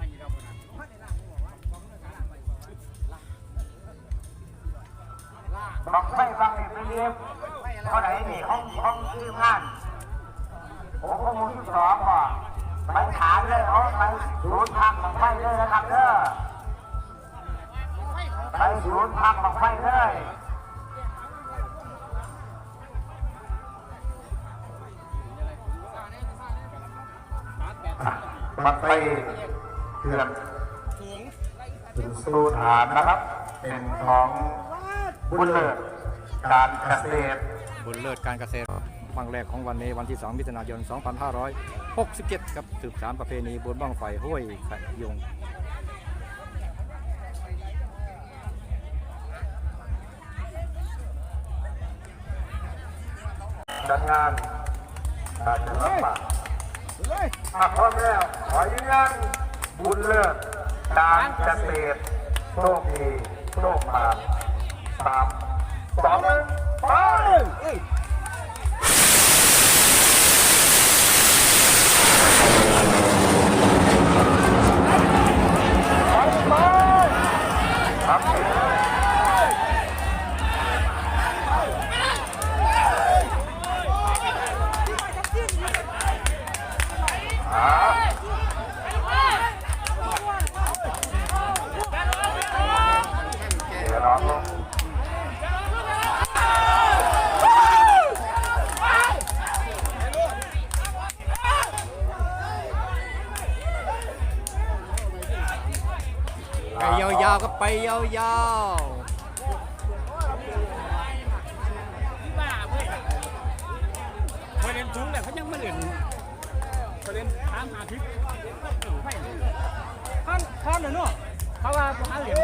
มาอยู่ฟังนบอกไม่ฟังเลยเรียบเขไหนนี่ห้องห้องชื่องานผมก็มูลที่สองก่อไปถามเลยเขาไปศูนย์พักของไฟเลยนะครับเด้อไปศูนย์พักของไฟเลยมาไป เกือบถึงสู่ฐานนะครับ เป็นของบุญเลิศการเกษตร บุญเลิศการเกษตรวันแรกของวันนี้วันที่ 2 มิถุนายน 2567 ครับสืบสารประเพณีบุญบ้างไฟห้วยขยงจัดงานการจะรับปากหากพร้อมแล้ว ขอยืนยัน บุญเลิศการเกษตรโชคดีโชคมาสามสองหนึ่งไปไปครับ ไปยาวๆก็ไปยาวพอเล่นถุงแต่เขายังไม่เล่นพอเล่นทางอาทิตย์ไม่ท่านท่านเนาะเขาว่าหาเหรียญ